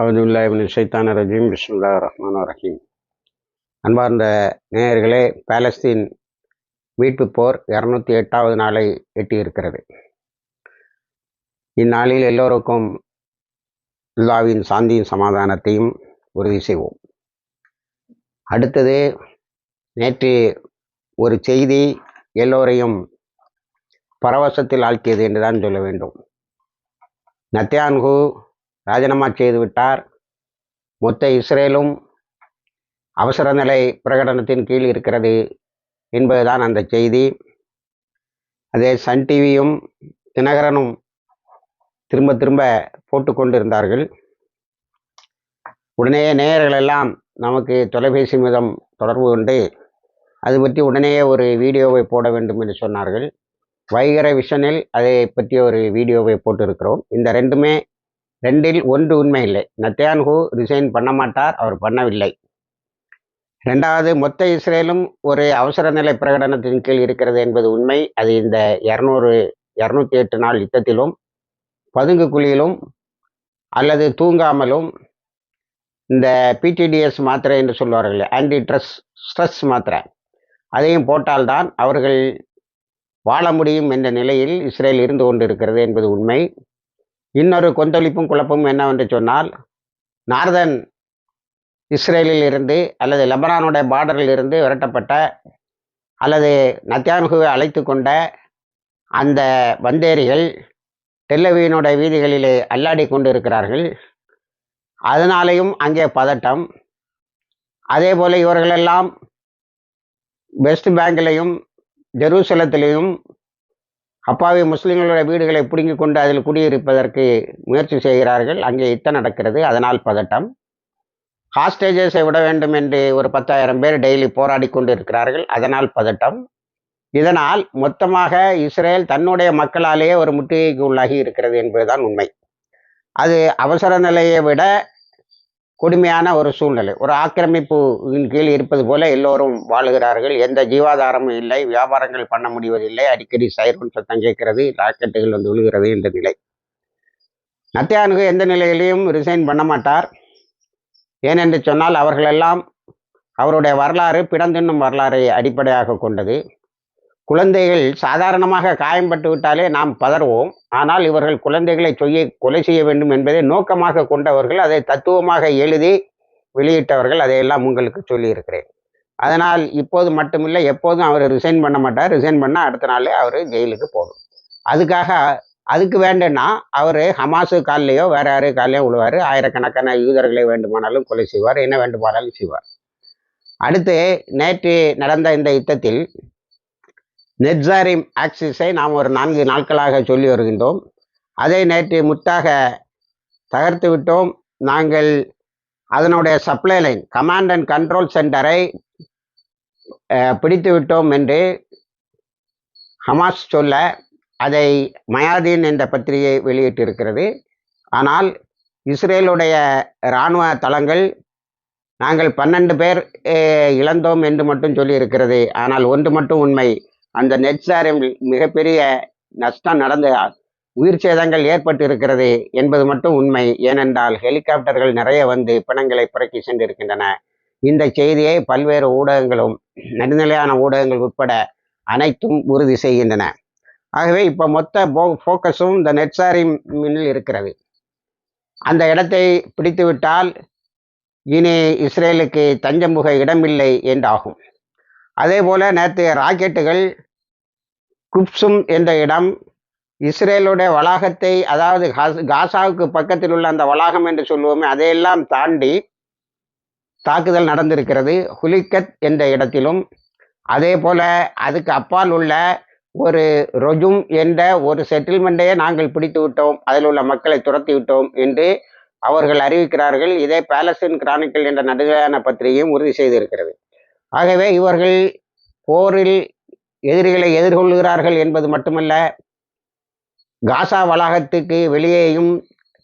அவதுல்லாஹிபின் ஷைத்தான ரஜீம். பிஸ்முல்லா ரஹ்மான் ரஹீம். அன்பார்ந்த நேயர்களே பாலஸ்தீன் மீட்பு போர் இரநூத்தி எட்டாவது நாளை எட்டியிருக்கிறது. இந்நாளில் எல்லோருக்கும் அல்லாவின் சாந்தியின் சமாதானத்தையும் உறுதி செய்வோம். அடுத்தது நேற்று ஒரு செய்தி எல்லோரையும் பரவசத்தில் ஆழ்த்தியது என்றுதான் சொல்ல வேண்டும். நத்தியான்கு ராஜினாமா செய்துவிட்டார். மொத்த இஸ்ரேலும் அவசர நிலை பிரகடனத்தின் கீழ் இருக்கிறது என்பதுதான் அந்த செய்தி. அதே சன் டிவியும் தினகரனும் திரும்ப திரும்ப போட்டு கொண்டிருந்தார்கள். உடனே நேயர்கள் எல்லாம் நமக்கு தொலைபேசி மூலம் தொடர்பு கொண்டு அது பற்றி உடனே ஒரு வீடியோவை போட வேண்டும் என்று சொன்னார்கள். வைகர விஷனில் அதை பற்றி ஒரு வீடியோவை போட்டிருக்கிறோம். இந்த ரெண்டுமே ரெண்டில் ஒன்று உண்மை இல்லை. நத்தியான்ஹூ ரிசைன் பண்ண மாட்டார் அவர் பண்ணவில்லை. ரெண்டாவது மொத்த இஸ்ரேலும் ஒரு அவசர நிலை பிரகடனத்தின் கீழ் இருக்கிறது என்பது உண்மை. அது இந்த இரநூறு இரநூத்தி எட்டு நாள் யுத்தத்திலும் பதுங்கு குழியிலும் அல்லது தூங்காமலும் இந்த பிடிடிஎஸ் மாத்திரை என்று சொல்வார்கள் ஆன்டி ட்ரெஸ் ஸ்ட்ரெஸ் மாத்திரை. அதையும் போட்டால்தான் அவர்கள் வாழ முடியும் என்ற நிலையில் இஸ்ரேல் இருந்து கொண்டிருக்கிறது என்பது உண்மை. இன்னொரு கொந்தளிப்பும் குழப்பமும் என்னவென்று சொன்னால் நார்தன் இஸ்ரேலில் இருந்து அல்லது லெபனானுடைய பார்டரில் இருந்து விரட்டப்பட்ட அல்லது நத்தியானுகுவை அழைத்து கொண்ட அந்த வந்தேரிகள் டெல்லவியினுடைய வீதிகளிலே அல்லாடி கொண்டு இருக்கிறார்கள் அதனாலேயும் அங்கே பதட்டம். அதே போல் இவர்களெல்லாம் வெஸ்ட் பேங்கிலையும் ஜெருசலத்திலையும் அப்பாவி முஸ்லீம்களுடைய வீடுகளை பிடுங்கி கொண்டு அதில் குடியிருப்பதற்கு முயற்சி செய்கிறார்கள். அங்கே யுத்தம் நடக்கிறது. அதனால் பதட்டம். ஹாஸ்டேஜஸை விட வேண்டும் என்று ஒரு பத்தாயிரம் பேர் டெய்லி போராடி கொண்டு இருக்கிறார்கள் அதனால் பதட்டம். இதனால் மொத்தமாக இஸ்ரேல் தன்னுடைய மக்களாலேயே ஒரு முற்றுகைக்கு உள்ளாகி இருக்கிறது என்பதுதான் உண்மை. அது அவசர நிலையை விட கொடுமையான ஒரு சூழ்நிலை. ஒரு ஆக்கிரமிப்புவின் கீழ் இருப்பது போல எல்லோரும் வாழுகிறார்கள். எந்த ஜீவாதாரமும் இல்லை. வியாபாரங்கள் பண்ண முடிவதில்லை. அடிக்கடி சைரன் சத்தம் கேட்கிறது. ராக்கெட்டுகள் வந்து விழுகிறது என்ற நிலை. நத்தியானுக்கு எந்த நிலையிலையும் ரிசைன் பண்ண மாட்டார். ஏனென்று சொன்னால் அவர்களெல்லாம் அவருடைய வரலாறு பிடந்தின்னும் வரலாறை அடிப்படையாக கொண்டது. குழந்தைகள் சாதாரணமாக காயம்பட்டு விட்டாலே நாம் பதறுவோம். ஆனால் இவர்கள் குழந்தைகளை செய்ய கொலை செய்ய வேண்டும் என்பதை நோக்கமாக கொண்டவர்கள் அதை தத்துவமாக எழுதி வெளியிட்டவர்கள் அதையெல்லாம் உங்களுக்கு சொல்லியிருக்கிறேன். அதனால் இப்போது மட்டுமில்லை எப்போதும் அவர் ரிசைன் பண்ண மாட்டார். ரிசைன் பண்ணால் அடுத்த நாளே அவர் ஜெயிலுக்கு போகும் அதுக்காக அதுக்கு வேண்டும்னா அவர் ஹமாசு கால்லையோ வேற யாரு கால்லையோ விழுவார் ஆயிரக்கணக்கான யூதர்களை வேண்டுமானாலும் கொலை செய்வார். என்ன வேண்டுமானாலும் செய்வார். அடுத்து நேற்று நடந்த இந்த யுத்தத்தில் நெட்சாரிம் ஆக்சிஸை நாம் ஒரு நான்கு நாட்களாக சொல்லி வருகின்றோம். அதை நேற்று முத்தாக தகர்த்து விட்டோம். நாங்கள் அதனுடைய supply line command and control சென்டரை பிடித்து விட்டோம் என்று ஹமாஸ் சொல்ல அதை மயாதீன் என்ற பத்திரிகை வெளியிட்டிருக்கிறது. ஆனால் இஸ்ரேலுடைய இராணுவ தளங்கள் நாங்கள் பன்னெண்டு பேர் இழந்தோம் என்று மட்டும் சொல்லியிருக்கிறது. ஆனால் ஒன்று மட்டும் உண்மை அந்த நெட்சாரில் மிகப்பெரிய நஷ்டம் நடந்த உயிர் சேதங்கள் ஏற்பட்டு இருக்கிறது என்பது மட்டும் உண்மை. ஏனென்றால் ஹெலிகாப்டர்கள் நிறைய வந்து பிணங்களை புறக்கி சென்றிருக்கின்றன. இந்த செய்தியை பல்வேறு ஊடகங்களும் நடுநிலையான ஊடகங்கள் உட்பட அனைத்தும் உறுதி செய்கின்றன. ஆகவே இப்போ மொத்த போ ஃபோக்கஸும் இந்த நெட்சாரி மின்னில் இருக்கிறது. அந்த இடத்தை பிடித்துவிட்டால் இனி இஸ்ரேலுக்கு தஞ்சம் புக இடமில்லை என்றாகும். அதே போல் நேற்று ராக்கெட்டுகள் குப்சும் என்ற இடம் இஸ்ரேலுடைய வளாகத்தை அதாவது காசாவுக்கு பக்கத்தில் உள்ள அந்த வளாகம் என்று சொல்லுவோமே அதையெல்லாம் தாண்டி தாக்குதல் நடந்திருக்கிறது. ஹுலிகத் என்ற இடத்திலும் அதே போல அதுக்கு அப்பால் உள்ள ஒரு ரொஜும் என்ற ஒரு செட்டில்மெண்ட்டையே நாங்கள் பிடித்து விட்டோம். அதில் உள்ள மக்களை துரத்தி விட்டோம் என்று அவர்கள் அறிவிக்கிறார்கள். இதே பேலஸ்தீன் கிரானிக்கல் என்ற நடுகையான பத்திரிகையும் உறுதி செய்திருக்கிறது. ஆகவே இவர்கள் போரில் எதிரிகளை எதிர்கொள்கிறார்கள் என்பது மட்டுமல்ல காசா வளாகத்துக்கு வெளியேயும்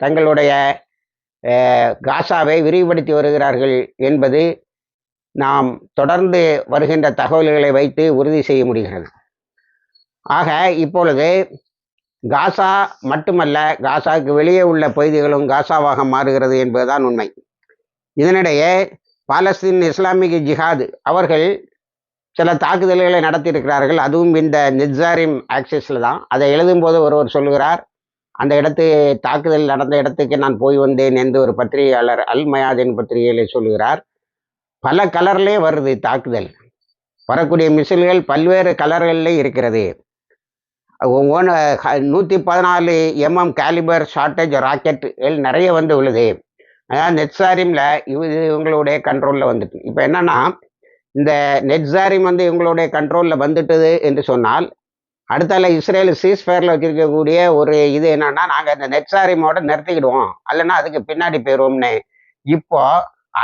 தங்களுடைய காசாவை விரிவுபடுத்தி வருகிறார்கள் என்பது நாம் தொடர்ந்து வருகின்ற தகவல்களை வைத்து உறுதி செய்ய முடிகிறது. ஆக இப்பொழுது காசா மட்டுமல்ல காசாவுக்கு வெளியே உள்ள பகுதிகளும் காசாவாக மாறுகிறது என்பதுதான் உண்மை. இதனிடையே பாலஸ்தீன் இஸ்லாமிக் ஜிஹாத். அவர்கள் சில தாக்குதல்களை நடத்தியிருக்கிறார்கள். அதுவும் இந்த நிஜாரிம் ஆக்சிஸில் தான். அதை எழுதும்போது ஒருவர் சொல்லுகிறார் அந்த இடத்து தாக்குதல் நடந்த இடத்துக்கு நான் போய் வந்தேன் என்று ஒரு பத்திரிகையாளர் அல் மயாதின் பத்திரிகையில் சொல்லுகிறார். பல கலர்லேயே வருது தாக்குதல். வரக்கூடிய மிசில்கள் பல்வேறு கலர்களில் இருக்கிறது. ஒவ்வொன்று நூற்றி பதினாலு எம்எம் கேலிபர் ஷார்ட்டேஜ் ராக்கெட்டுகள் நிறைய வந்து உள்ளது அதாவது நெட்சாரிமில் இது இவங்களுடைய கண்ட்ரோலில் வந்துட்டு. இப்போ என்னென்னா இந்த நெட்சாரிம் வந்து இவங்களுடைய கண்ட்ரோலில் வந்துட்டது என்று சொன்னால் அடுத்தால இஸ்ரேல் சீஸ்ஃபயரில் வச்சுருக்கக்கூடிய ஒரு இது என்னன்னா நாங்கள் இந்த நெட்சாரிமோட நிறுத்திக்கிடுவோம். அல்லைன்னா அதுக்கு பின்னாடி போயிடுவோம்னு இப்போ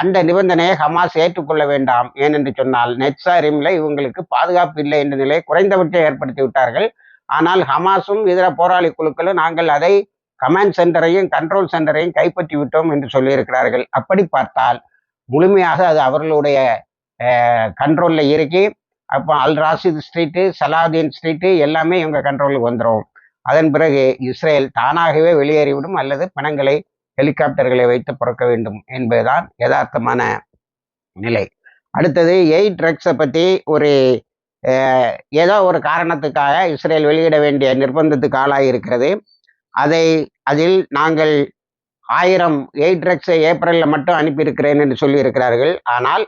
அந்த நிபந்தனையை ஹமாஸ் ஏற்றுக்கொள்ள வேண்டாம். ஏனென்று சொன்னால் நெட்சாரிமில் இவங்களுக்கு பாதுகாப்பு இல்லை என்ற நிலையை குறைந்தபட்சம் ஏற்படுத்தி விட்டார்கள். ஆனால் ஹமாஸும் இதர போராளி குழுக்களும் நாங்கள் அதை கமாண்ட் சென்டரையும் கண்ட்ரோல் சென்டரையும் கைப்பற்றி விட்டோம் என்று சொல்லியிருக்கிறார்கள். அப்படி பார்த்தால் முழுமையாக அது அவர்களுடைய கண்ட்ரோலில் இருக்கு அப்போ Al Rashid street Saladin street எல்லாமே இவங்க கண்ட்ரோலுக்கு வந்துடும் அதன் பிறகு இஸ்ரேல் தானாகவே வெளியேறிவிடும் அல்லது பணங்களை ஹெலிகாப்டர்களை வைத்து பிறக்க வேண்டும் என்பதுதான் யதார்த்தமான நிலை. அடுத்தது எயிட் ட்ரக்ஸை பற்றி ஒரு ஏதோ ஒரு காரணத்துக்காக இஸ்ரேல் வெளியிட வேண்டிய நிர்பந்தத்துக்கு ஆளாகி இருக்கிறது அதை அதில் நாங்கள் ஆயிரம் எயிட் ட்ரக்ஸை ஏப்ரலில் மட்டும் அனுப்பியிருக்கிறேன் என்று சொல்லியிருக்கிறார்கள். ஆனால்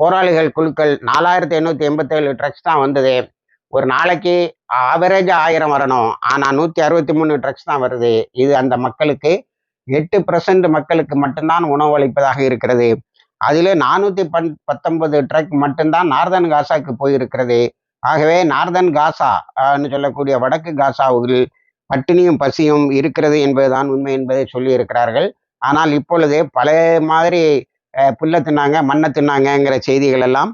போராளிகள் குழுக்கள் நாலாயிரத்தி எண்ணூற்றி எண்பத்தேழு ட்ரக்ஸ் தான் வந்தது. ஒரு நாளைக்கு ஆவரேஜ் ஆயிரம் வரணும். ஆனால் நூற்றி அறுபத்தி மூணு ட்ரக்ஸ் தான் வருது. இது அந்த மக்களுக்கு எட்டு பர்சன்ட் மக்களுக்கு மட்டும்தான் உணவு அளிப்பதாக இருக்கிறது. அதில் நானூற்றி பன் பத்தொன்பது ட்ரக் மட்டும்தான் நார்தன் காசாக்கு போயிருக்கிறது. ஆகவே நார்தன் காசா சொல்லக்கூடிய வடக்கு காசாவில் பட்டினியும் பசியும் இருக்கிறது என்பதுதான் உண்மை என்பதை சொல்லி இருக்கிறார்கள் ஆனால் இப்பொழுது பழைய மாதிரி புல்ல தின்னாங்க மண்ணை தின்னாங்கங்கிற செய்திகள் எல்லாம்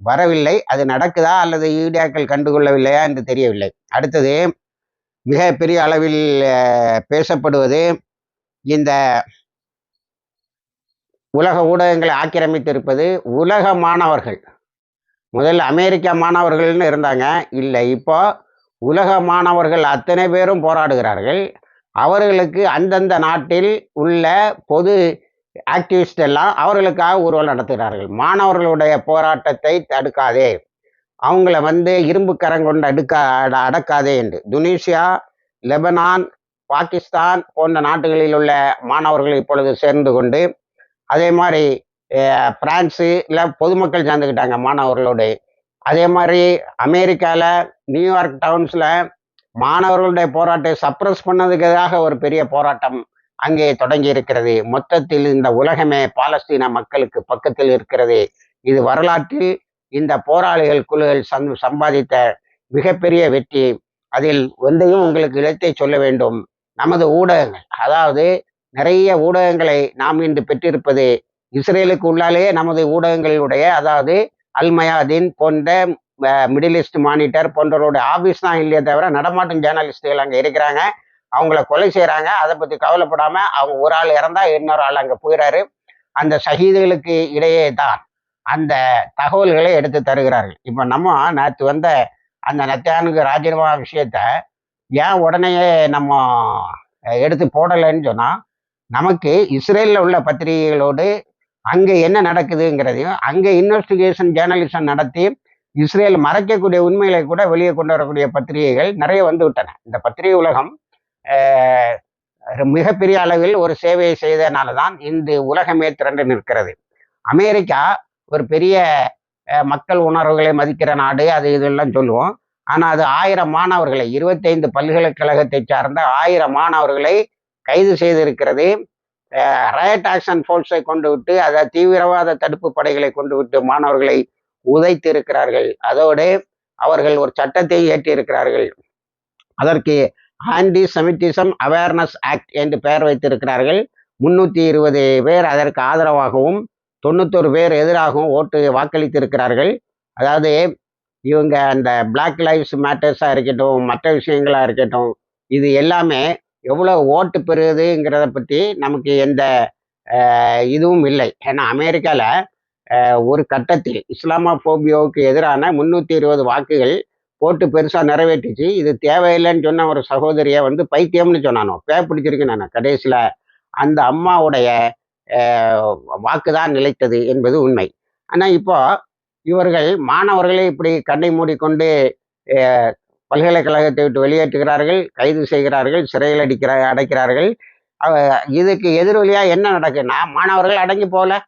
வரவில்லை. அது நடக்குதா அல்லது ஈடியாக்கள் கண்டுகொள்ளவில்லையா என்று தெரியவில்லை. அடுத்தது மிக பெரிய அளவில் பேசப்படுவது இந்த உலக ஊடகங்களை ஆக்கிரமித்திருப்பது உலக மாணவர்கள். முதல்ல அமெரிக்கா மாணவர்கள்னு இருந்தாங்க. இல்லை இப்போ உலக மாணவர்கள் அத்தனை பேரும் போராடுகிறார்கள். அவர்களுக்கு அந்தந்த நாட்டில் உள்ள பொது ஆக்டிவிஸ்ட் எல்லாம் அவர்களுக்காக ஊர்வலம் நடத்துகிறார்கள். மாணவர்களுடைய போராட்டத்தை தடுக்காதே. அவங்கள வந்து இரும்பு கரங்கொண்டு அடுக்க அடக்காதே என்று. துனிஷியா லெபனான் பாகிஸ்தான் போன்ற நாடுகளில் உள்ள மாணவர்கள் இப்பொழுது சேர்ந்து கொண்டு அதே மாதிரி பிரான்ஸு இல்லை பொதுமக்கள் சேர்ந்துக்கிட்டாங்க மாணவர்களோடு அதே மாதிரி அமெரிக்காவில் நியூயார்க் டவுன்ஸில் மாணவர்களுடைய போராட்டத்தை சப்ரஸ் பண்ணதுக்காக ஒரு பெரிய போராட்டம் அங்கே தொடங்கி இருக்கிறது. மொத்தத்தில் இந்த உலகமே பாலஸ்தீன மக்களுக்கு பக்கத்தில் இருக்கிறது. இது வரலாற்றில் இந்த போராளிகள் குழுகள் சம்பாதித்த மிகப்பெரிய வெற்றி. அதில் ஒன்றையும் உங்களுக்கு இழத்தை சொல்ல வேண்டும். நமது ஊடகங்கள் அதாவது நிறைய ஊடகங்களை நாம் இன்று பெற்றிருப்பது இஸ்ரேலுக்கு உள்ளாலே நமது ஊடகங்களுடைய அதாவது அல்மயாதீன் போன்ற மிடில் ஈஸ்ட் மானிட்டர் போன்றவருடைய ஆஃபீஸ் தான் இல்லையே தவிர நடமாட்டும் ஜேர்னலிஸ்டுகள் அங்கே இருக்கிறாங்க. அவங்கள கொலை செய்கிறாங்க அதை பற்றி கவலைப்படாமல் அவங்க ஒரு ஆள் இறந்தால் இன்னொரு ஆள் அங்கே போயிறாரு. அந்த சகிதுகளுக்கு இடையே தான் அந்த தகவல்களை எடுத்து தருகிறார்கள். இப்போ நம்ம நேற்று வந்த அந்த நத்தியானுக்கு ராஜினாமா விஷயத்த ஏன் உடனேயே நம்ம எடுத்து போடலைன்னு சொன்னால் நமக்கு இஸ்ரேலில் உள்ள பத்திரிகைகளோடு அங்கே என்ன நடக்குதுங்கிறதையும் அங்கே இன்வெஸ்டிகேஷன் ஜேர்னலிசம் நடத்தி இஸ்ரேல் மறைக்கக்கூடிய உண்மைகளை கூட வெளியே கொண்டு வரக்கூடிய பத்திரிகைகள் நிறைய வந்து விட்டன. இந்த பத்திரிகை உலகம் மிகப்பெரிய அளவில் ஒரு சேவையை செய்தனால தான் இந்த உலகமே திரண்டு நிற்கிறது. அமெரிக்கா ஒரு பெரிய மக்கள் உணர்வுகளை மதிக்கிற நாடு அது இதெல்லாம் சொல்லுவோம். ஆனால் அது ஆயிரம் மாணவர்களை இருபத்தைந்து பல்கலைக்கழகத்தை சார்ந்த ஆயிரம் மாணவர்களை கைது செய்திருக்கிறது. ரயட் ஆக்ஷன் ஃபோர்ஸை கொண்டு விட்டு அதை தீவிரவாத தடுப்பு படைகளை கொண்டு விட்டு மாணவர்களை உதைத்து இருக்கிறார்கள் அதோடு அவர்கள் ஒரு சட்டத்தை ஏற்றியிருக்கிறார்கள். அதற்கு ஆன்டி செமிட்டிசம் அவேர்னஸ் ஆக்ட் என்று பெயர் வைத்திருக்கிறார்கள். முன்னூற்றி இருபது பேர் அதற்கு ஆதரவாகவும் தொண்ணூத்தொரு பேர் எதிராகவும் ஓட்டு வாக்களித்திருக்கிறார்கள். அதாவது இவங்க அந்த பிளாக் லைஃப்ஸ் மேட்டர்ஸாக இருக்கட்டும் மற்ற விஷயங்களாக இருக்கட்டும் இது எல்லாமே எவ்வளோ ஓட்டு பெறுதுங்கிறத பற்றி நமக்கு எந்த இதுவும் இல்லை. ஏன்னா அமெரிக்காவில் ஒரு கட்டத்தில் இஸ்லாமோபியோவுக்கு எதிரான முந்நூற்றி இருபது வாக்குகள் போட்டு பெருசாக நிறைவேற்றிச்சு. இது தேவையில்லைன்னு சொன்ன ஒரு சகோதரியை வந்து பைத்தியம்னு சொன்னானோ? பே பிடிச்சிருக்கு நான். கடைசியில் அந்த அம்மாவுடைய வாக்கு தான் நிலைத்தது என்பது உண்மை. ஆனால் இப்போ இவர்கள் மாணவர்களை இப்படி கண்ணை மூடிக்கொண்டு பல்கலைக்கழகத்தை விட்டு வெளியேற்றுகிறார்கள் கைது செய்கிறார்கள் சிறையில் அடிக்கிற அடைக்கிறார்கள். அவ- இதுக்கு எதிரொலியாக என்ன நடக்குன்னா மாணவர்கள் அடங்கி போகல.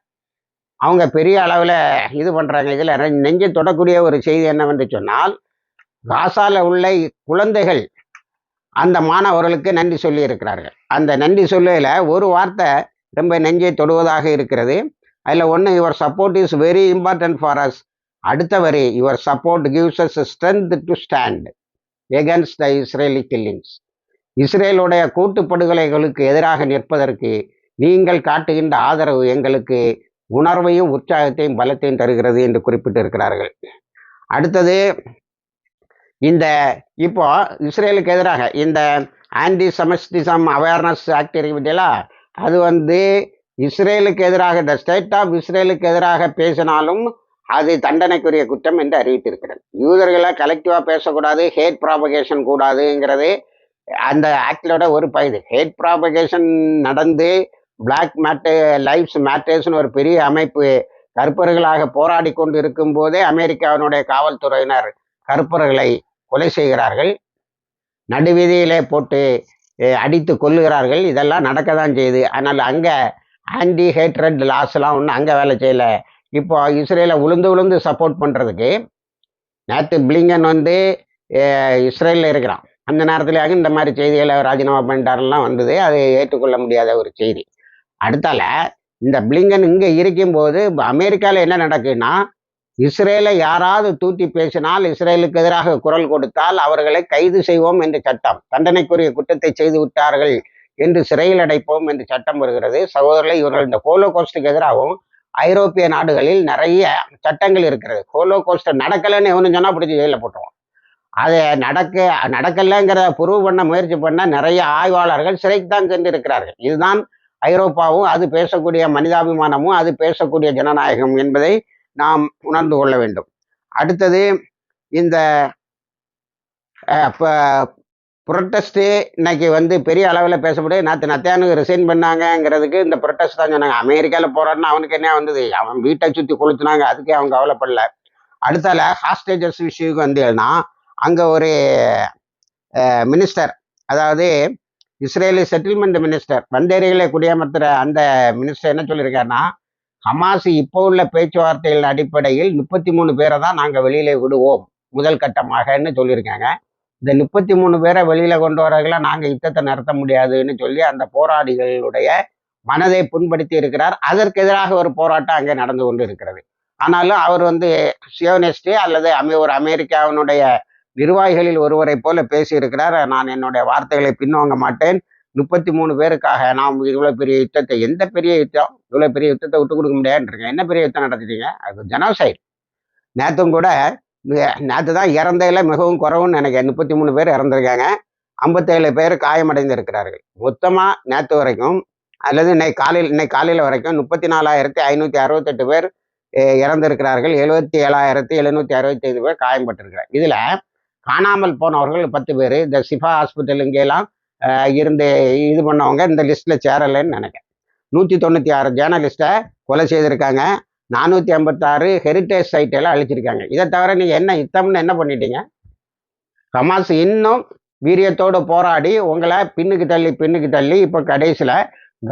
அவங்க பெரிய அளவில் இது பண்ணுறாங்க இதில் நெஞ்சை தொடக்கூடிய ஒரு செய்தி என்னவென்று சொன்னால் காசால உள்ள குழந்தைகள் அந்த மாணவர்களுக்கு நன்றி சொல்லி இருக்கிறார்கள் அந்த நன்றி சொல்லையில் ஒரு வார்த்தை ரொம்ப நெஞ்சை தொடுவதாக இருக்கிறது. அதில் ஒன்று your support is very important for us அடுத்த வரி your support gives us strength to stand against the Israeli killings இஸ்ரேலுடைய கூட்டுப்படுகொலைகளுக்கு எதிராக நிற்பதற்கு நீங்கள் காட்டுகின்ற ஆதரவு எங்களுக்கு உணர்வையும் உற்சாகத்தையும் பலத்தையும் தருகிறது என்று குறிப்பிட்டிருக்கிறார்கள். அடுத்தது இந்த இப்போ இஸ்ரேலுக்கு எதிராக இந்த ஆன்டி செமஸ்டிசம் அவேர்னஸ் ஆக்டிவிட்டியெல்லாம் அது வந்து இஸ்ரேலுக்கு எதிராக த ஸ்டேட் ஆஃப் இஸ்ரேலுக்கு எதிராக பேசினாலும் அது தண்டனைக்குரிய குற்றம் என்று அறிவித்திருக்கிறது. யூதர்களை கலெக்டிவாக பேசக்கூடாது ஹேட் ப்ராபகேஷன் கூடாதுங்கிறது அந்த ஆக்டிலோட ஒரு பகுதி. ஹேட் ப்ராபகேஷன் நடந்து பிளாக் மேட்டு லைஃப்ஸ் மேட்டர்ஸ்னு ஒரு பெரிய அமைப்பு கருப்பர்களாக போராடி கொண்டு இருக்கும் போதே அமெரிக்காவினுடைய காவல்துறையினர் கருப்பர்களை கொலை செய்கிறார்கள். நடுவீதியிலே போட்டு அடித்து கொள்ளுகிறார்கள் இதெல்லாம் நடக்க தான் செய்யுது ஆனால் அங்கே ஆன்டி ஹேட்ரட் லாஸ்லாம் ஒன்றும் அங்கே வேலை செய்யலை. இப்போ இஸ்ரேலை உளுந்து உளுந்து சப்போர்ட் பண்ணுறதுக்கு நேற்று பிளிங்கன் வந்து இஸ்ரேலில் இருக்கிறான். அந்த நேரத்துலயாக இந்த மாதிரி செய்திகளை ராஜினாமா பண்ணிட்டாரெல்லாம் வந்தது. அது ஏற்றுக்கொள்ள முடியாத ஒரு செய்தி. அடுத்தால இந்த பிளிங்கன் இங்கே இருக்கும்போது அமெரிக்காவில் என்ன நடக்குன்னா இஸ்ரேலை யாராவது தூட்டி பேசினால் இஸ்ரேலுக்கு எதிராக குரல் கொடுத்தால் அவர்களை கைது செய்வோம் என்று சட்டம். தண்டனைக்குரிய குற்றத்தை செய்து விட்டார்கள் என்று சிறையில் அடைப்போம் என்று சட்டம் வருகிறது. சகோதரர்களை இவர்கள் இந்த ஹோலோகோஸ்டுக்கு எதிராகவும் ஐரோப்பிய நாடுகளில் நிறைய சட்டங்கள் இருக்கிறது. ஹோலோகோஸ்ட் நடக்கலைன்னு எவனு சொன்னால் பிடிச்சி ஜெயிலில் போட்டுருவோம் அதை நடக்க நடக்கலைங்கிறத ப்ரூவ் பண்ண முயற்சி பண்ண நிறைய ஆய்வாளர்கள் சிறைக்கு தான் சென்று இருக்கிறார்கள் இதுதான் ஐரோப்பாவும் அது பேசக்கூடிய மனிதாபிமானமும் அது பேசக்கூடிய ஜனநாயகம் என்பதை நாம் உணர்ந்து கொள்ள வேண்டும். அடுத்தது இந்த புரொட்டஸ்ட்டு இன்னைக்கு வந்து பெரிய அளவில் பேசப்படும் நாற்று நத்தியானுக்கு ரிசைன் பண்ணாங்கங்கிறதுக்கு இந்த புரொட்டஸ்ட் தான் சொன்னாங்க. அமெரிக்காவில் போகிறான்னு அவனுக்கு என்ன வந்தது? அவன் வீட்டை சுற்றி கொளுத்துனாங்க. அதுக்கே அவன் கவலைப்படல. அடுத்தால ஹாஸ்டேஜஸ் விஷயத்துக்கு வந்தேன்னா அங்கே ஒரு மினிஸ்டர் அதாவது இஸ்ரேலி செட்டில்மெண்ட் மினிஸ்டர் வந்தேரிகளை குடியமர்த்துற அந்த மினிஸ்டர் என்ன சொல்லியிருக்காருன்னா ஹமாஸ் இப்போ உள்ள பேச்சுவார்த்தைகளின் அடிப்படையில் முப்பத்தி மூணு பேரை தான் நாங்கள் வெளியிலே விடுவோம். முதல் கட்டமாகன்னு சொல்லியிருக்காங்க. இந்த முப்பத்தி மூணு பேரை வெளியில கொண்டு வரகளை நாங்கள் யுத்தத்தை நடத்த முடியாதுன்னு சொல்லி அந்த போராளிகளுடைய மனதை புண்படுத்தி இருக்கிறார். அதற்கு எதிராக ஒரு போராட்டம் அங்கே நடந்து கொண்டு இருக்கிறது. ஆனாலும் அவர் வந்து சியோனிஸ்ட் அல்லது அமே ஒரு அமெரிக்காவினுடைய நிர்வாகிகளில் ஒருவரை போல பேசியிருக்கிறார். நான் என்னுடைய வார்த்தைகளை பின்வாங்க மாட்டேன். முப்பத்தி மூணு பேருக்காக நாம் இவ்வளோ பெரிய யுத்தத்தை எந்த பெரிய யுத்தம்? இவ்வளோ பெரிய யுத்தத்தை விட்டு கொடுக்க முடியாதுன்றீங்க. என்ன பெரிய யுத்தம் நடத்திட்டீங்க? அது ஜனோசைட். நேற்றும் கூட நேற்று தான் இறந்தையில் மிகவும் குறவுன்னு நினைக்கிறேன். முப்பத்தி மூணு பேர் இறந்துருக்காங்க. ஐம்பத்தேழு பேர் காயமடைந்து இருக்கிறார்கள் மொத்தமாக நேற்று வரைக்கும் அல்லது இன்னைக்கு காலையில் இன்னைக்கு காலையில் வரைக்கும் முப்பத்தி நாலாயிரத்தி ஐநூற்றி அறுபத்தெட்டு பேர் இறந்திருக்கிறார்கள். எழுபத்தி ஏழாயிரத்தி எழுநூற்றி அறுபத்தி ஐந்து பேர் காயம்பட்டிருக்கிறார் இதில் காணாமல் போனவர்கள் பத்து பேர். இந்த சிஃபா ஹாஸ்பிட்டல் இங்கெல்லாம் இருந்து இது பண்ணவங்க இந்த லிஸ்ட்டில் சேரலைன்னு நினைக்கிறேன். நூற்றி தொண்ணூற்றி ஆறு ஜேர்னலிஸ்ட்டை கொலை செய்திருக்காங்க. நானூற்றி ஐம்பத்தாறு ஹெரிட்டேஜ் சைட்டெல்லாம் அழிச்சிருக்காங்க. இதை தவிர நீங்கள் என்ன யுத்தம்னு என்ன பண்ணிட்டீங்க? ஹமாஸ் இன்னும் வீரியத்தோடு போராடி உங்களை பின்னுக்கு தள்ளி பின்னுக்கு தள்ளி இப்போ கடைசியில்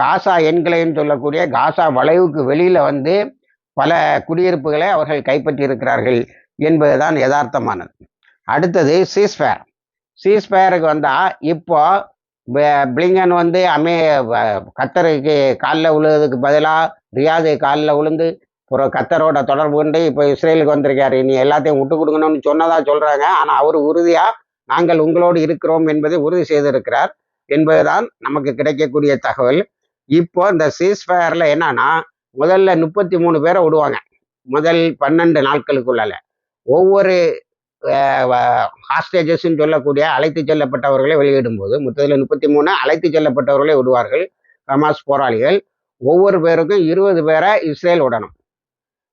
காசா என்கிளைன்னு சொல்லக்கூடிய காசா வளைவுக்கு வெளியில் வந்து பல குடியிருப்புகளை அவர்கள் கைப்பற்றி இருக்கிறார்கள் என்பதுதான் யதார்த்தமானது. அடுத்தது சீஸ்ஃபேர் சீஸ்ஃபேருக்கு வந்தால் இப்போ பிளிங்கன் வந்து அமே கத்தருக்கு காலில் விழுவதுக்கு பதிலாக ரியாதை காலில் விழுந்து ஒரு கத்தரோட தொடர்பு கொண்டு இப்போ இஸ்ரேலுக்கு வந்திருக்காரு. நீ எல்லாத்தையும் விட்டு கொடுக்கணும்னு சொன்னதா சொல்கிறாங்க ஆனால் அவர் உறுதியாக நாங்கள் உங்களோடு இருக்கிறோம் என்பதை உறுதி செய்திருக்கிறார் என்பதுதான் நமக்கு கிடைக்கக்கூடிய தகவல். இப்போ இந்த சீஸ்ஃபயரில் என்னன்னா முதல்ல முப்பத்தி மூணு பேரை விடுவாங்க. முதல் பன்னெண்டு நாட்களுக்குள்ளால. ஒவ்வொரு ஹாஸ்டேஜஸ்ன்னு சொல்லக்கூடிய அழைத்து செல்லப்பட்டவர்களை வெளியிடும்போது மொத்தத்தில் முப்பத்தி மூணு அழைத்து செல்லப்பட்டவர்களை விடுவார்கள். ஹமாஸ் போராளிகள். ஒவ்வொரு பேருக்கும் இருபது பேரை இஸ்ரேல் விடணும்.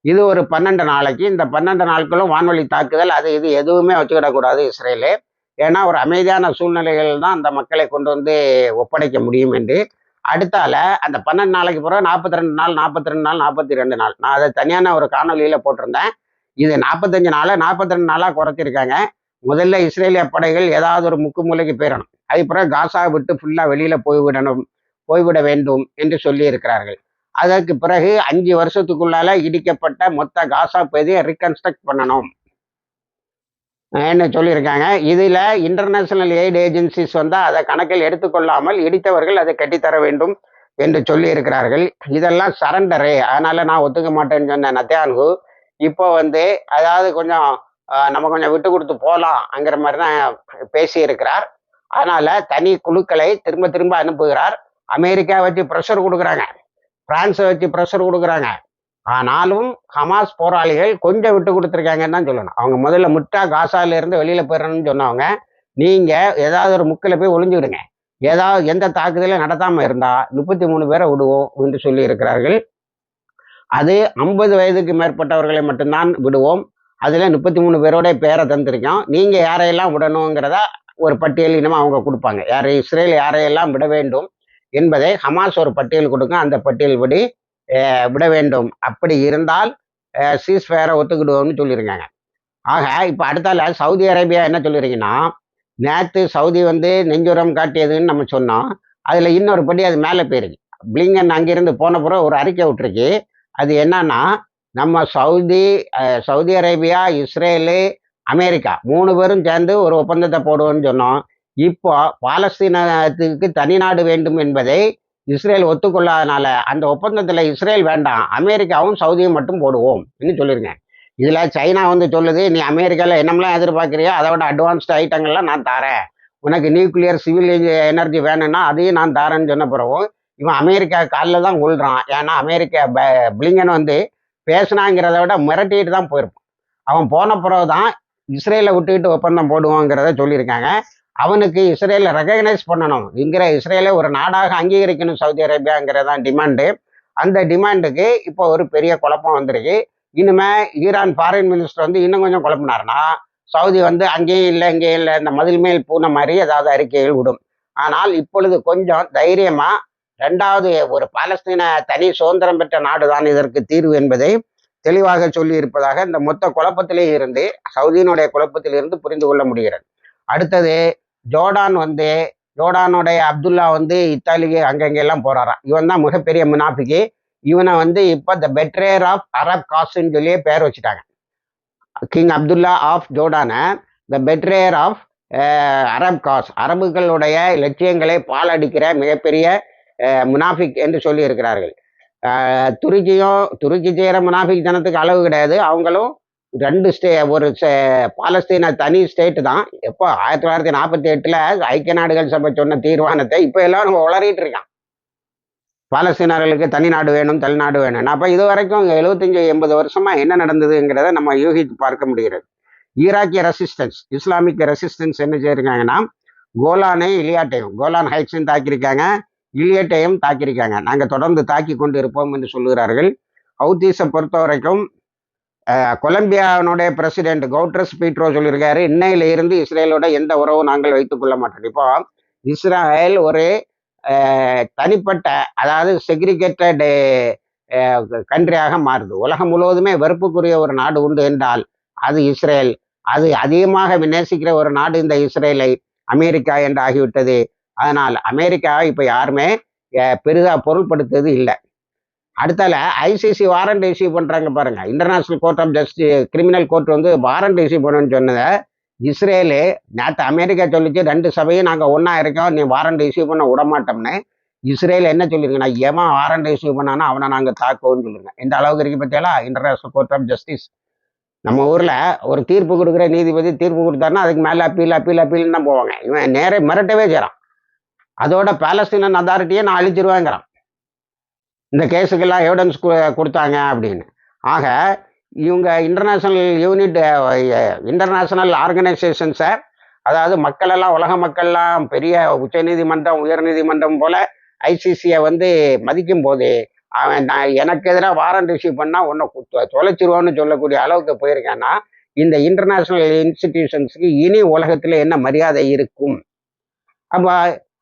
இது ஒரு பன்னெண்டு நாளைக்கு. இந்த பன்னெண்டு நாட்களும் வான்வழி தாக்குதல் அது இது எதுவுமே வச்சுக்கிடக்கூடாது இஸ்ரேலு. ஏன்னா ஒரு அமைதியான சூழ்நிலைகள் தான் அந்த மக்களை கொண்டு வந்து ஒப்படைக்க முடியும் என்று. அடுத்தால அந்த பன்னெண்டு நாளைக்கு பிறகு நாற்பத்தி ரெண்டு நாள் நாற்பத்தி ரெண்டு நாள் நாற்பத்தி ரெண்டு நாள். நான் அதை தனியான ஒரு காணொலியில் போட்டிருந்தேன். இது நாற்பத்தஞ்சு நாளாக நாற்பத்தி ரெண்டு நாளாக குறைச்சிருக்காங்க. முதல்ல இஸ்ரேலிய படைகள் ஏதாவது ஒரு முக்கு மூலைக்கு போயிடணும் அது பிறகு காசா விட்டு ஃபுல்லாக வெளியில் போய்விடணும் போய்விட வேண்டும் என்று சொல்லி இருக்கிறார்கள் அதற்கு பிறகு அஞ்சு வருஷத்துக்குள்ளால இடிக்கப்பட்ட மொத்த காசா பகுதியை ரீகன்ஸ்ட்ரக்ட் பண்ணணும். என்ன சொல்லியிருக்காங்க? இதில் இன்டர்நேஷனல் எய்ட் ஏஜென்சிஸ் வந்து அதை கணக்கில் எடுத்துக்கொள்ளாமல் இடித்தவர்கள் அதை கட்டித்தர வேண்டும் என்று சொல்லி இருக்கிறார்கள் இதெல்லாம் சரண்டரு அதனால நான் ஒத்துக்க மாட்டேன்னு சொன்ன நத்தியான்கு இப்போ வந்து அதாவது கொஞ்சம் நம்ம கொஞ்சம் விட்டு கொடுத்து போகலாம்ங்கிற மாதிரி தான் பேசியிருக்கிறார். அதனால் அதனால தனி குழுக்களை திரும்ப திரும்ப அனுப்புகிறார். அமெரிக்கா வச்சு ப்ரெஷர் கொடுக்குறாங்க. பிரான்ஸை வச்சு ப்ரெஷர் கொடுக்குறாங்க. ஆனாலும் ஹமாஸ் போராளிகள் கொஞ்சம் விட்டு கொடுத்துருக்காங்கன்னு தான் சொல்லணும். அவங்க முதல்ல முட்டா காசால இருந்து வெளியில போயிடணும்னு சொன்னவங்க நீங்க ஏதாவது ஒரு முக்கில் போய் ஒளிஞ்சுவிடுங்க ஏதாவது எந்த தாக்குதலும் நடத்தாம இருந்தா முப்பத்தி மூணு பேரை விடுவோம் என்று சொல்லி இருக்கிறார்கள். அது ஐம்பது வயதுக்கு மேற்பட்டவர்களை மட்டும்தான் விடுவோம். அதுல முப்பத்தி மூணு பேரோட பேரை தந்திருக்கோம். நீங்க யாரையெல்லாம் விடணுங்கிறத ஒரு பட்டியல் இனிமே அவங்க கொடுப்பாங்க. யாரை இஸ்ரேல் யாரையெல்லாம் விட வேண்டும் என்பதை ஹமாஸ் ஒரு பட்டியல் கொடுக்கும் அந்த பட்டியல் படி விட வேண்டும். அப்படி இருந்தால் சீஸ் ஃபயரை ஒத்துக்கிடுவோம்னு சொல்லியிருக்காங்க. ஆக இப்போ அடுத்தால சவுதி அரேபியா என்ன சொல்லியிருக்கீங்கன்னா நேற்று சவுதி வந்து நெஞ்சுரம் காட்டியதுன்னு நம்ம சொன்னோம். அதில் இன்னொரு படி அது மேலே போயிருக்கு. பிளிங்கன் அங்கிருந்து போன பிறகு ஒரு அறிக்கை விட்டுருக்கு. அது என்னன்னா நம்ம Saudi Saudi Arabia Israel America மூணு பேரும் சேர்ந்து ஒரு ஒப்பந்தத்தை போடுவோம்னு சொன்னோம். இப்போ பாலஸ்தீனத்துக்கு தனி நாடு வேண்டும் என்பதை இஸ்ரேல் ஒத்துக்கொள்ளாதனால அந்த ஒப்பந்தத்தில் இஸ்ரேல் வேண்டாம் அமெரிக்காவும் சவுதியும் மட்டும் போடுவோம் என்று சொல்லிருங்க இதில் சைனா வந்து சொல்லுது நீ அமெரிக்காவில் என்னமெல்லாம் எதிர்பார்க்குறியோ அதை விட அட்வான்ஸ்டு ஐட்டங்கள்லாம் நான் தரேன். உனக்கு நியூக்ளியர் சிவில் எனர்ஜி வேணும்னா அதையும் நான் தரேன்னு சொன்ன பிறகும் இவன் அமெரிக்கா காலில் தான் கொள்றான் ஏன்னா அமெரிக்கா ப- பிளிங்கன் வந்து பேசினாங்கிறத விட மிரட்டிட்டு தான் போயிருப்பான். அவன் போன பிறகு தான் இஸ்ரேலை விட்டுக்கிட்டு ஒப்பந்தம் போடுவோங்கிறத சொல்லியிருக்காங்க. அவனுக்கு இஸ்ரேலை ரெகக்னைஸ் பண்ணணும். என்கிற இஸ்ரேலை ஒரு நாடாக அங்கீகரிக்கணும் சவுதி அரேபியாங்கிறதான் டிமாண்டு அந்த டிமாண்டுக்கு இப்போ ஒரு பெரிய குழப்பம் வந்திருக்கு. இனிமே ஈரான் ஃபாரின் மினிஸ்டர் வந்து இன்னும் கொஞ்சம் குழப்பினார்னா சவுதி வந்து அங்கேயும் இல்லை இங்கேயும் இல்லை இந்த மதில் மேல் பூனை மாதிரி ஏதாவது அறிக்கைகள் விடும். ஆனால் இப்பொழுது கொஞ்சம் தைரியமா ரெண்டாவது ஒரு பாலஸ்தீன தனி சுதந்திரம் பெற்ற நாடுதான் இதற்கு தீர்வு என்பதை தெளிவாக சொல்லி இருப்பதாக இந்த மொத்த குழப்பத்திலே இருந்து சவுதியினுடைய குழப்பத்தில் இருந்து புரிந்து கொள்ள முடிகிறது. அடுத்தது ஜோர்டான் வந்து ஜோர்டானுடைய அப்துல்லா வந்து இத்தாலிக்கு அங்கங்கெல்லாம் போறாராம். இவன் தான் மிகப்பெரிய முனாஃபிக்கு. இவனை வந்து இப்போ த பெட்ரேயர் ஆஃப் அரப் காசுன்னு சொல்லியே பேர் வச்சுட்டாங்க. King Abdullah of ஜோர்டானை the betrayer of Arab cause அரபுகளுடைய லட்சியங்களை பாலடிக்கிற மிகப்பெரிய முனாஃபிக் என்று சொல்லி இருக்கிறார்கள் துருக்கியும் துருக்கி செய்கிற முனாஃபிக் ஜனத்துக்கு அளவு கிடையாது. அவங்களும் ரெண்டு ஸ்டே ஒரு சே- தனி ஸ்டேட்டு தான். எப்போ? ஆயிரத்தி தொள்ளாயிரத்தி நாற்பத்தி எட்டில் ஐக்கிய நாடுகள் சபை சொன்ன தீர்மானத்தை இப்போ எல்லாம் நம்ம உளறிட்டு இருக்கான் பாலஸ்தீனர்களுக்கு தனி நாடு வேணும் தனிநாடு வேணும் அப்போ இது வரைக்கும் எழுபத்தஞ்சி எண்பது வருஷமா என்ன நடந்ததுங்கிறத நம்ம யூகித்து பார்க்க முடிகிறது. ஈராக்கிய ரெசிஸ்டன்ஸ் இஸ்லாமிக் ரெசிஸ்டன்ஸ் என்ன செய்யிருக்காங்கன்னா கோலானை இலியாட்டையும் கோலான் ஹைட்ஸையும் தாக்கியிருக்காங்க இலியட்டையும் தாக்கியிருக்காங்க. நாங்கள் தொடர்ந்து தாக்கி கொண்டு இருப்போம் என்று சொல்லுகிறார்கள். ஹவுத்தீஸை பொறுத்த வரைக்கும் கொலம்பியாவினுடைய பிரசிடென்ட் கவுட்ரஸ் பீட்ரோ சொல்லியிருக்காரு இன்னையில இருந்து இஸ்ரேலோட எந்த உறவும் நாங்கள் வைத்துக் கொள்ள மாட்டோம். இப்போ இஸ்ரேல் ஒரு தனிப்பட்ட அதாவது செக்ரிகேட்டட் கண்ட்ரியாக மாறுது. உலகம் முழுவதுமே வெறுப்புக்குரிய ஒரு நாடு உண்டு என்றால் அது இஸ்ரேல். அது அதிகமாக நேசிக்கிற ஒரு நாடு இந்த இஸ்ரேலை அமெரிக்கா என்று ஆகிவிட்டது. அதனால் அமெரிக்கா இப்போ யாருமே பெரிதாக பொருள்படுத்துவது இல்லை. அடுத்தால ஐசிசி வாரண்ட் இஷ்யூ பண்ணுறாங்க பாருங்க. International Court of Justice Criminal Court வந்து வாரண்ட் இஷ்யூ பண்ணணும்னு சொன்னதை இஸ்ரேலு நேற்று அமெரிக்கா சொல்லிச்சு ரெண்டு சபையும் நாங்கள் ஒன்றா இருக்கோம் நீ வாரண்ட் இஷ்யூ பண்ண விட மாட்டோம்னு இஸ்ரேல் என்ன சொல்லிருங்கன்னா எவன் வாரண்ட் இஷ்யூ பண்ணானோ அவனை நாங்கள் தாக்குவோம்னு சொல்லிருங்க இந்த அளவுக்கு இருக்கு பத்தியாலா இன்டர்நேஷ்னல் கோர்ட் ஆஃப் ஜஸ்டிஸ் நம்ம ஊரில் ஒரு தீர்ப்பு கொடுக்குற நீதிபதி தீர்ப்பு கொடுத்தாருன்னா அதுக்கு மேலே அப்பீல் அப்பீல் அப்பீல்னு தான் போவாங்க. இவன் நேரே மிரட்டவே செய்கிறான் அதோட பாலஸ்தீனன் அதாரிட்டியை நான் அழிச்சிருவேங்கிறான் இந்த கேஸுக்கெல்லாம் எவிடன்ஸ் கொடுத்தாங்க அப்படின்னு. ஆக இவங்க இன்டர்நேஷ்னல் யூனிட் இன்டர்நேஷ்னல் ஆர்கனைசேஷன்ஸை அதாவது மக்களெல்லாம் உலக மக்கள்லாம் பெரிய உச்சநீதிமன்றம் உயர்நீதிமன்றம் போல ஐசிசியை வந்து மதிக்கும் போது அவன் நான் எனக்கு எதிராக வாரண்ட் இஷ்யூ பண்ணால் ஒன்றை தொலைச்சிருவான்னு சொல்லக்கூடிய அளவுக்கு போயிருக்கான்னா இந்த இன்டர்நேஷ்னல் இன்ஸ்டிடியூஷன்ஸுக்கு இனி உலகத்தில் என்ன மரியாதை இருக்கும்? அப்போ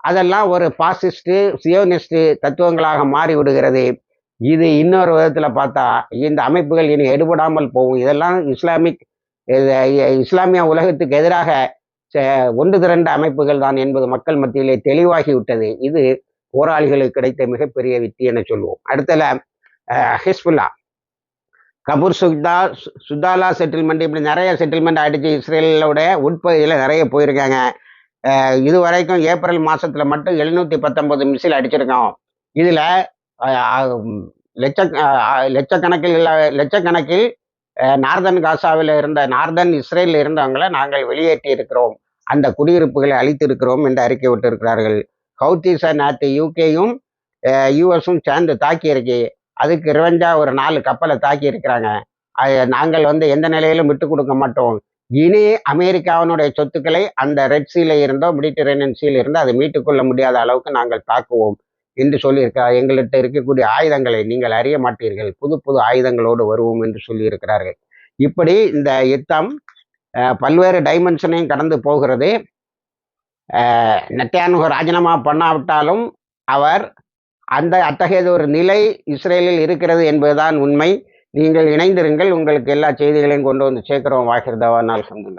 அதெல்லாம் ஒரு பாசிஸ்ட்டு சியோனிஸ்ட்டு தத்துவங்களாக மாறி விடுகிறது இது இன்னொரு விதத்தில் பார்த்தா இந்த அமைப்புகள் இனி எடுபடாமல் போகும். இதெல்லாம் இஸ்லாமிக் இஸ்லாமிய உலகத்துக்கு எதிராக ச- ஒன்று திரண்ட அமைப்புகள் தான் என்பது மக்கள் மத்தியிலே தெளிவாகிவிட்டது. இது போராளிகளுக்கு கிடைத்த மிகப்பெரிய வெற்றி என சொல்லுவோம் அடுத்தல ஹிஸ்புல்லா. கபூர் சுக்தா சு- செட்டில்மெண்ட் இப்படி நிறைய செட்டில்மெண்ட் ஆயிடுச்சு. இஸ்ரேலோட உட்பகுதியில் நிறைய போயிருக்காங்க. இது வரைக்கும் ஏப்ரல் மாசத்துல மட்டும் எழுநூத்தி பத்தொன்பது மிசில் அடிச்சிருக்கோம். இதுல லட்ச லட்சக்கணக்கில் லட்சக்கணக்கில் நார்தன் காசாவில் இருந்த நார்தன் இஸ்ரேலில் இருந்தவங்களை நாங்கள் வெளியேற்றி இருக்கிறோம். அந்த குடியிருப்புகளை அழித்து இருக்கிறோம் என்று அறிக்கை விட்டிருக்கிறார்கள். ஹவுத்தீஸை நேற்று யூகேயும் யூஎஸும் சேர்ந்து தாக்கி இருக்கு அதுக்கு ரிவெஞ்சா ஒரு நாலு கப்பலை தாக்கி இருக்கிறாங்க அது நாங்கள் வந்து எந்த நிலையிலும் விட்டு கொடுக்க மாட்டோம். இனி அமெரிக்காவினுடைய சொத்துக்களை அந்த ரெட் சீல இருந்தோ மெடிட்டரேனியன் சீல இருந்தோ அதை மீட்டுக்கொள்ள முடியாத அளவுக்கு நாங்கள் தாக்குவோம் என்று சொல்லியிருக்கிறார். எங்கள்கிட்ட இருக்கக்கூடிய ஆயுதங்களை நீங்கள் அறிய மாட்டீர்கள். புது புது ஆயுதங்களோடு வருவோம் என்று சொல்லியிருக்கிறார்கள். இப்படி இந்த யுத்தம் பல்வேறு டைமென்ஷனையும் கடந்து போகிறது. அஹ், ராஜினாமா பண்ணாவிட்டாலும் அவர் அந்த அத்தகையது ஒரு நிலை இஸ்ரேலில் இருக்கிறது என்பதுதான் உண்மை. நீங்கள் இணைந்திருங்கள் உங்களுக்கு எல்லா செய்திகளையும் கொண்டு வந்து சேர்க்கிறோம். வாகிர்தவா நாள்